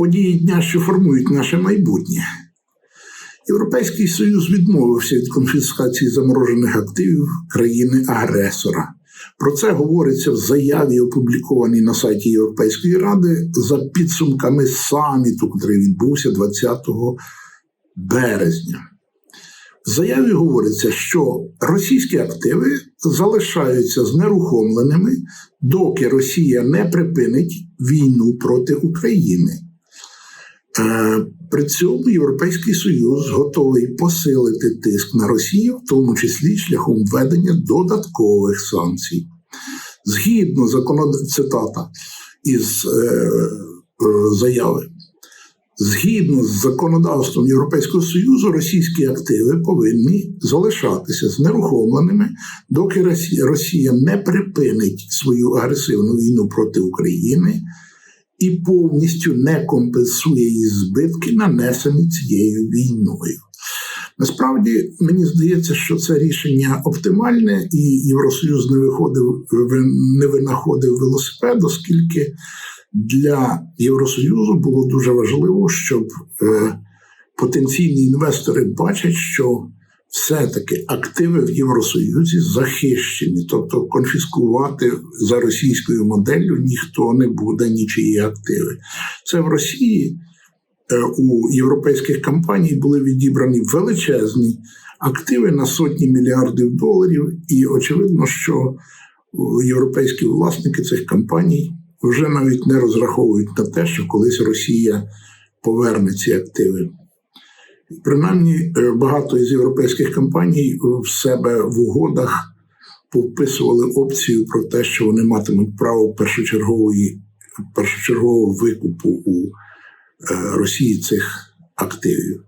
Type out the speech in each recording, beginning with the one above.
події дня, що формують наше майбутнє. Європейський Союз відмовився від конфіскації заморожених активів країни-агресора. Про це говориться в заяві, опублікованій на сайті Європейської ради за підсумками саміту, який відбувся 20 березня. В заяві говориться, що російські активи залишаються знерухомленими, доки Росія не припинить війну проти України. Е, При цьому Європейський Союз готовий посилити тиск на Росію, в тому числі шляхом введення додаткових санкцій. Згідно законод... цитата із е, е, заяви. Згідно з законодавством Європейського Союзу, російські активи повинні залишатися знерухомленими, доки Росія не припинить свою агресивну війну проти України і повністю не компенсує її збитки, нанесені цією війною. Насправді мені здається, що це рішення оптимальне, і Євросоюз не виходив, не винаходив велосипед, оскільки для Євросоюзу було дуже важливо, щоб е, потенційні інвестори бачать, що все-таки активи в Євросоюзі захищені, тобто конфіскувати за російською моделлю ніхто не буде нічиї активи. Це в Росії е, у європейських компаній були відібрані величезні активи на сотні мільярдів доларів, і очевидно, що європейські власники цих компаній вже навіть не розраховують на те, що колись Росія поверне ці активи. Принаймні, е, багато із європейських компаній в себе в угодах повписували опцію про те, що вони матимуть право першочергової першочергового викупу у е, Росії цих активів.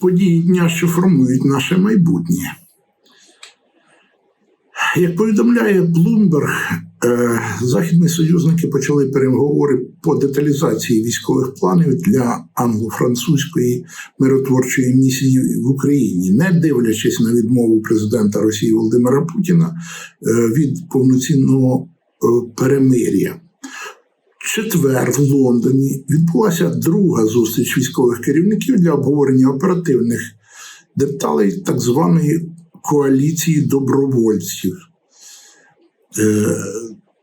Події дня, що формують наше майбутнє. Як повідомляє Bloomberg, західні союзники почали переговори по деталізації військових планів для англо-французької миротворчої місії в Україні, не дивлячись на відмову президента Росії Володимира Путіна е, від повноцінного е, перемир'я. Четвер в Лондоні відбулася друга зустріч військових керівників для обговорення оперативних деталей так званої коаліції добровольців. Е,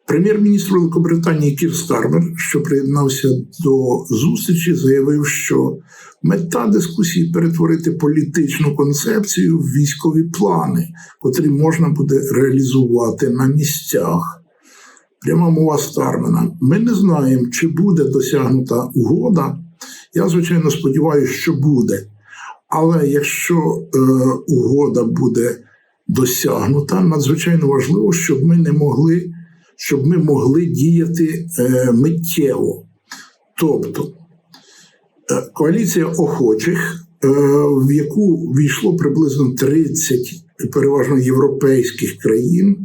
Прем'єр-міністр Великобританії Кір Стармер, що приєднався до зустрічі, заявив, що мета дискусії перетворити політичну концепцію в військові плани, котрі можна буде реалізувати на місцях. Пряма мова Стармена. Ми не знаємо, чи буде досягнута угода. Я, звичайно, сподіваюся, що буде. Але якщо е, угода буде досягнута, надзвичайно важливо, щоб ми не могли, щоб ми могли діяти е, миттєво. Тобто е, коаліція охочих, е, в яку війшло приблизно 30 переважно європейських країн,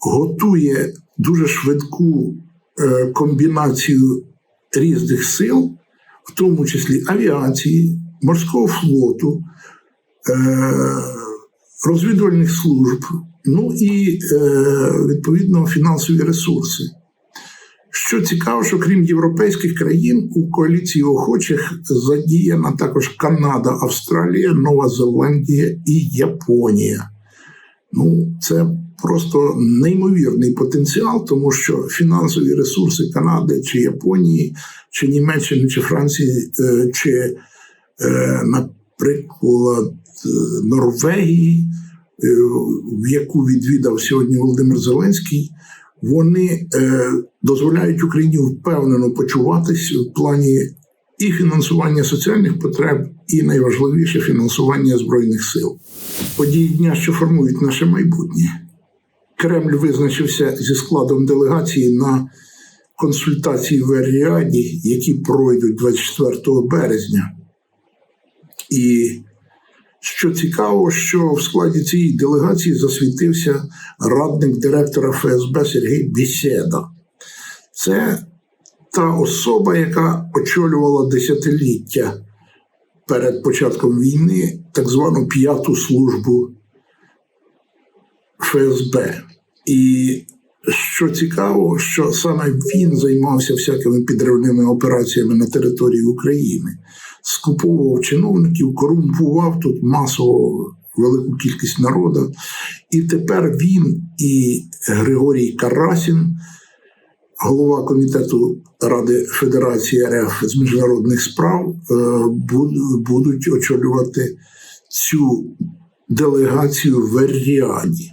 готує дуже швидку е, комбінацію різних сил, в тому числі авіації, морського флоту, е, розвідувальних служб, ну і е, відповідно фінансові ресурси. Що цікаво, що крім європейських країн, у коаліції охочих задіяна також Канада, Австралія, Нова Зеландія і Японія. Ну, це просто неймовірний потенціал, тому що фінансові ресурси Канади чи Японії, чи Німеччини, чи Франції, е, чи, е, наприклад, Норвегії, е, в яку відвідав сьогодні Володимир Зеленський, вони е, дозволяють Україні впевнено почуватись в плані і фінансування соціальних потреб, і найважливіше фінансування збройних сил. Події дня, що формують наше майбутнє. Кремль визначився зі складом делегації на консультації в Ер-Ріаді, які пройдуть 24 березня. І що цікаво, що в складі цієї делегації засвітився радник директора ФСБ Сергій Бісєда. Це та особа, яка очолювала десятиліття перед початком війни так звану п'яту службу ФСБ. І що цікаво, що саме він займався всякими підривними операціями на території України, скуповував чиновників, корумпував тут масово велику кількість народу. І тепер він і Григорій Карасін, голова комітету Ради Федерації РФ з міжнародних справ, е, будуть очолювати цю делегацію в Еріані.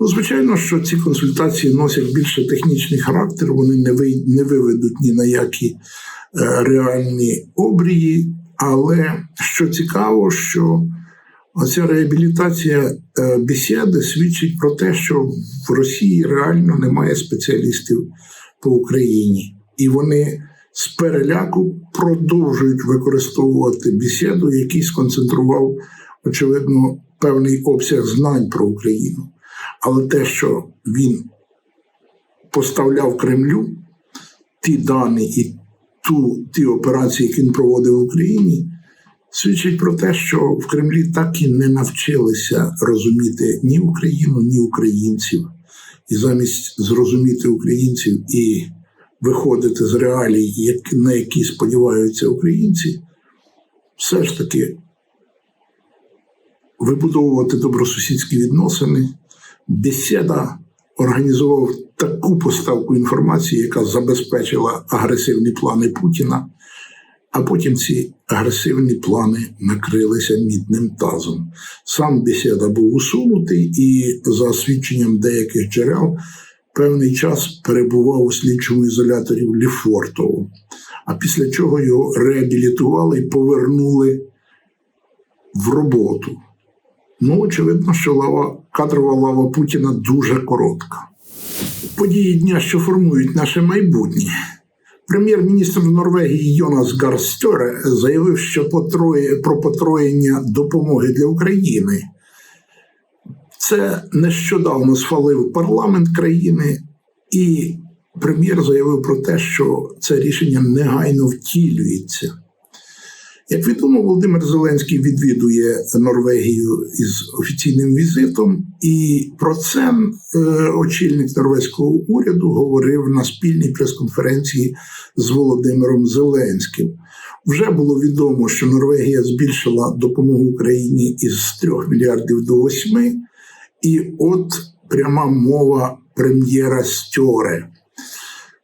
Ну, звичайно, що ці консультації носять більше технічний характер, вони не, вий- не виведуть ні на які е, реальні обрії. Але що цікаво, що оця реабілітація е, бесіди свідчить про те, що в Росії реально немає спеціалістів по Україні, і вони з переляку продовжують використовувати бесіду, який сконцентрував, очевидно, певний обсяг знань про Україну. Але те, що він поставляв Кремлю, ті дані і ту, ті операції, які він проводив в Україні, свідчить про те, що в Кремлі так і не навчилися розуміти ні Україну, ні українців. І замість зрозуміти українців і виходити з реалій, на які сподіваються українці, все ж таки вибудовувати добросусідські відносини. Бесіда організував таку поставку інформації, яка забезпечила агресивні плани Путіна, а потім ці агресивні плани накрилися мідним тазом. Сам бесіда був усунутий і, за свідченням деяких джерел, певний час перебував у слідчому ізоляторі в Ліфортово. А після чого його реабілітували і повернули в роботу. Ну, очевидно, що лава, кадрова лава Путіна дуже коротка. Події дня, що формують наше майбутнє. Прем'єр-міністр Норвегії Йонас Гарстьоре заявив, що потроє, про потроєння допомоги для України. Це нещодавно схвалив парламент країни, і прем'єр заявив про те, що це рішення негайно втілюється. Як відомо, Володимир Зеленський відвідує Норвегію із офіційним візитом, і про це е, очільник норвезького уряду говорив на спільній прес-конференції з Володимиром Зеленським. Вже було відомо, що Норвегія збільшила допомогу Україні із 3 мільярдів до 8, і от пряма мова прем'єра Стьоре.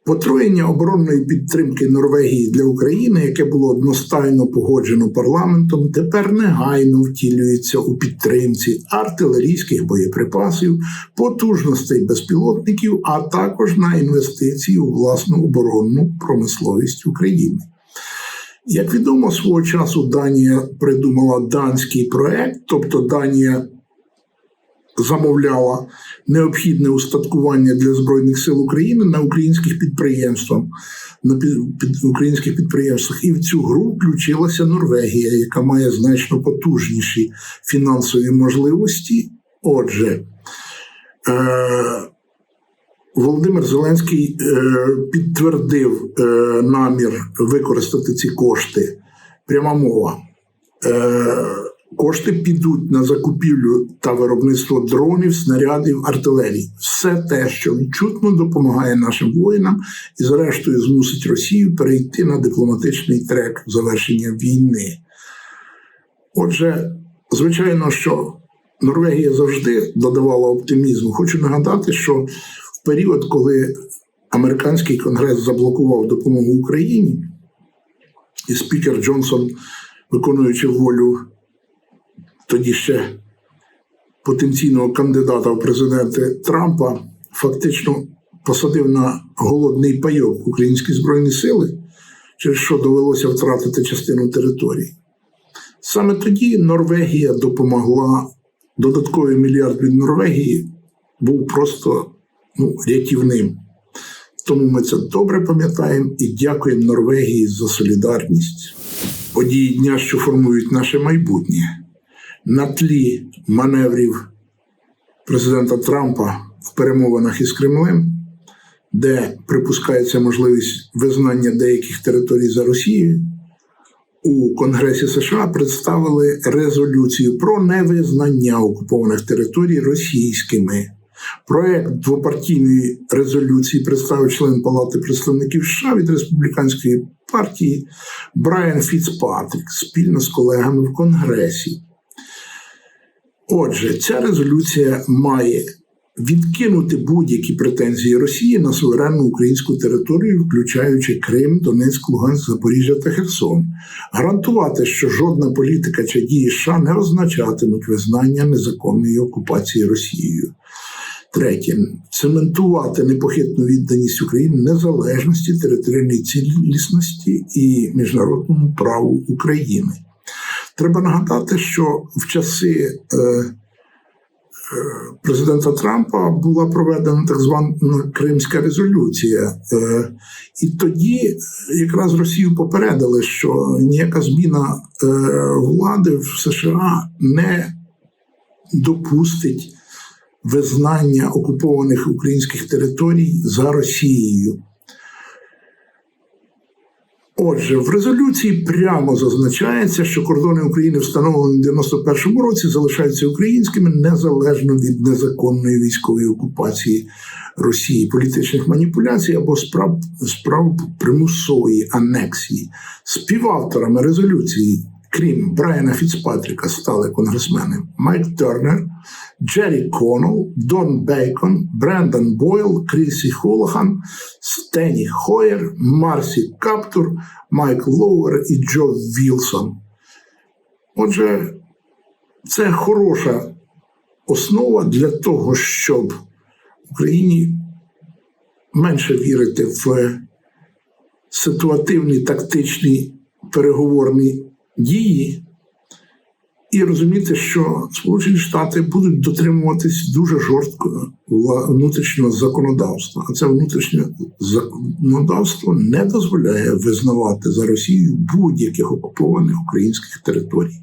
Потроєння оборонної підтримки Норвегії для України, яке було одностайно погоджено парламентом, тепер негайно втілюється у підтримці артилерійських боєприпасів, потужностей безпілотників, а також на інвестиції у власну оборонну промисловість України. Як відомо, свого часу Данія придумала данський проект, тобто Данія замовляла необхідне устаткування для збройних сил України на українських підприємствах на під, під українських підприємствах, і в цю гру включилася Норвегія, яка має значно потужніші фінансові можливості. Отже, е, Володимир Зеленський е, підтвердив е, намір використати ці кошти. Пряма мова. Кошти підуть на закупівлю та виробництво дронів, снарядів, артилерії. Все те, що відчутно допомагає нашим воїнам, і, зрештою, змусить Росію перейти на дипломатичний трек завершення війни. Отже, звичайно, що Норвегія завжди додавала оптимізму. Хочу нагадати, що в період, коли американський конгрес заблокував допомогу Україні, і спікер Джонсон, виконуючи волю тоді ще потенційного кандидата в президенти Трампа, фактично посадив на голодний пайок українські збройні сили, через що довелося втратити частину території. Саме тоді Норвегія допомогла додатковий мільярд від Норвегії був просто ну, рятівним. Тому ми це добре пам'ятаємо і дякуємо Норвегії за солідарність. Події дня, що формують наше майбутнє на тлі маневрів президента Трампа в перемовинах із Кремлем, де припускається можливість визнання деяких територій за Росією, у Конгресі США представили резолюцію про невизнання окупованих територій російськими. Проект двопартійної резолюції представив член Палати представників США від республіканської партії Брайан Фіцпатрік спільно з колегами в Конгресі. Отже, ця резолюція має відкинути будь-які претензії Росії на суверенну українську територію, включаючи Крим, Донецьк, Луганськ, Запоріжжя та Херсон, гарантувати, що жодна політика чи дії США не означатимуть визнання незаконної окупації Росією. Третє цементувати непохитну відданість України незалежності, територіальній цілісності і міжнародному праву України. Треба нагадати, що в часи е, е, президента Трампа була проведена так звана Кримська резолюція. Е, і тоді якраз Росію попередили, що ніяка зміна влади в США не допустить визнання окупованих українських територій за Росією. Отже, в резолюції прямо зазначається, що кордони України, встановлені в 91-му році, залишаються українськими незалежно від незаконної військової окупації Росії, політичних маніпуляцій або справ, справ примусової анексії. Співавторами резолюції, крім Брайана Фіцпатріка, стали конгресмени Майк Тернер, Джері Коннелл, Дон Бейкон, Брендан Бойл, Крісі Холохан, Стені Хойер, Марсі Каптур, Майк Лоуер і Джо Вілсон. Отже, це хороша основа для того, щоб Україні менше вірити в ситуативні тактичні переговорні дії. І розуміти, що Сполучені Штати будуть дотримуватись дуже жорстко внутрішнього законодавства, а це внутрішнє законодавство не дозволяє визнавати за Росією будь-яких окупованих українських територій.